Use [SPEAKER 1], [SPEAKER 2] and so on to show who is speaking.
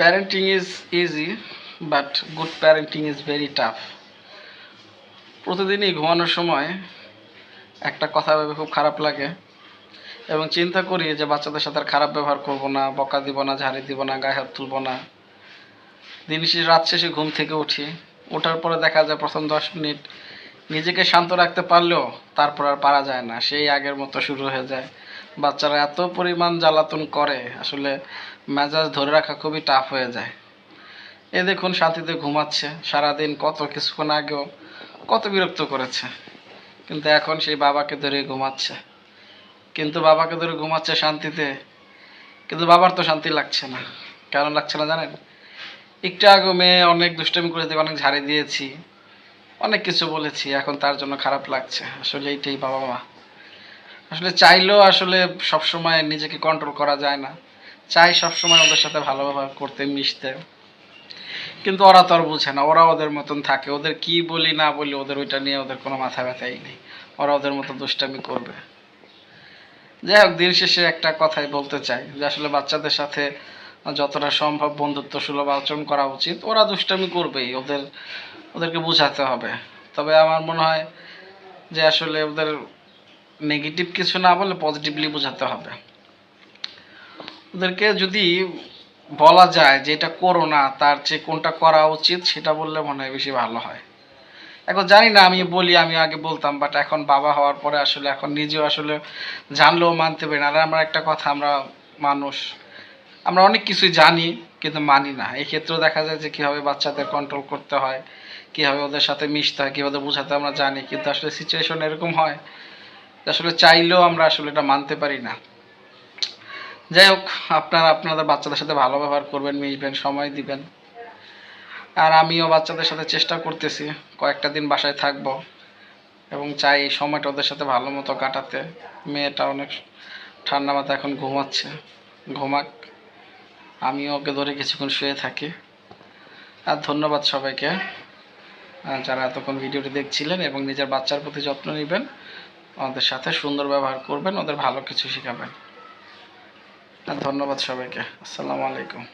[SPEAKER 1] parenting is easy, but good parenting is very tough. প্রতিদিনই ঘুমানোর সময় একটা কথা ভেবে খুব খারাপ লাগে এবং চিন্তা করি যে বাচ্চাদের সাথে খারাপ ব্যবহার করব না, বকা দিব না, ঝাড়ি দিব না, গায়ে হাত তুলব না। দিন শেষে, রাত শেষে ঘুম থেকে উঠি। ওঠার পরে দেখা যায় প্রথম দশ মিনিট নিজেকে শান্ত রাখতে পারলেও তারপর আর পারা যায় না। সেই আগের মতো শুরু হয়ে যায়। বাচ্চারা এত পরিমাণ জ্বালাতন করে, আসলে মেজাজ ধরে রাখা খুবই টাফ হয়ে যায়। এ দেখুন, শান্তিতে ঘুমাচ্ছে, সারাদিন কত কিছুক্ষণ আগেও কত বিরক্ত করেছে। কিন্তু এখন সেই বাবাকে ধরে ঘুমাচ্ছে। কিন্তু বাবাকে ধরে ঘুমাচ্ছে শান্তিতে, কিন্তু বাবার তো শান্তি লাগছে না। কেন লাগছে না জানেন? একটু আগে মেয়ে অনেক দুষ্টমি করে দিয়ে অনেক ঝাড়ি দিয়েছি, অনেক কিছু বলেছি, এখন তার জন্য খারাপ লাগছে। আসলে এইটাই বাবা মা আসলে চাইলেও আসলে সবসময় নিজেকে কন্ট্রোল করা যায় না। চাই সবসময় ওদের সাথে ভালো ব্যবহার করতে, মিশতে। কিন্তু ওরা তো আর বুঝে না, ওরা ওদের মতন থাকে। ওদের কি বলি না বলি ওদের ওইটা নিয়ে ওদের কোনো মাথা ব্যথাই নেই। ওরা ওদের মতো দুষ্টামি করবে। যাই হোক, দিন শেষে একটা কথাই বলতে চাই, যে আসলে বাচ্চাদের সাথে যতটা সম্ভব বন্ধুত্ব সুলভ আচরণ করা উচিত। ওরা দুষ্টামি করবেই, ওদের, ওদেরকে বোঝাতে হবে। তবে আমার মনে হয় যে আসলে ওদের নেগেটিভ কিছু না বলে পজিটিভলি বোঝাতে হবে। ওদেরকে যদি বলা যায় যে এটা করো না, তার চেয়ে কোনটা করা উচিত সেটা বললে মনে হয় বেশি ভালো হয়। এখন জানি না, আমি বলি, আমি আগে বলতাম বাট এখন বাবা হওয়ার পরে আসলে, এখন নিজেও আসলে জানলেও মানতে পারি না। আর আমরা একটা কথা, আমরা মানুষ, আমরা অনেক কিছুই জানি, কিন্তু মানি না। এই ক্ষেত্রেও দেখা যায় যে কীভাবে বাচ্চাদের কন্ট্রোল করতে হয়, কীভাবে ওদের সাথে মিশতে হয়, কীভাবে বোঝাতে আমরা জানি, কিন্তু আসলে সিচুয়েশন এরকম হয় আসলে চাইলেও আমরা আসলে এটা মানতে পারি না। যাই হোক, আপনারা আপনাদের বাচ্চাদের সাথে ভালো ব্যবহার করবেন, মিশবেন, সময় দিবেন। আর আমিও বাচ্চাদের সাথে চেষ্টা করতেছি, কয়েকটা দিন বাসায় থাকব এবং চাই সময়টা ওদের সাথে ভালো মতো কাটাতে। মেয়েটা অনেক ঠান্ডা মাথা এখন ঘুমাচ্ছে। ঘুমাক, আমিও ওকে ধরে কিছুক্ষণ শুয়ে থাকি। আর ধন্যবাদ সবাইকে যারা এতক্ষণ ভিডিওটি দেখছিলেন এবং নিজের বাচ্চার প্রতি যত্ন নেবেন। ওদের সাথে সুন্দর ব্যবহার করবেন ওদের ভালো কিছু শেখাবেন। ধন্যবাদ সবাইকে। আসসালামু আলাইকুম।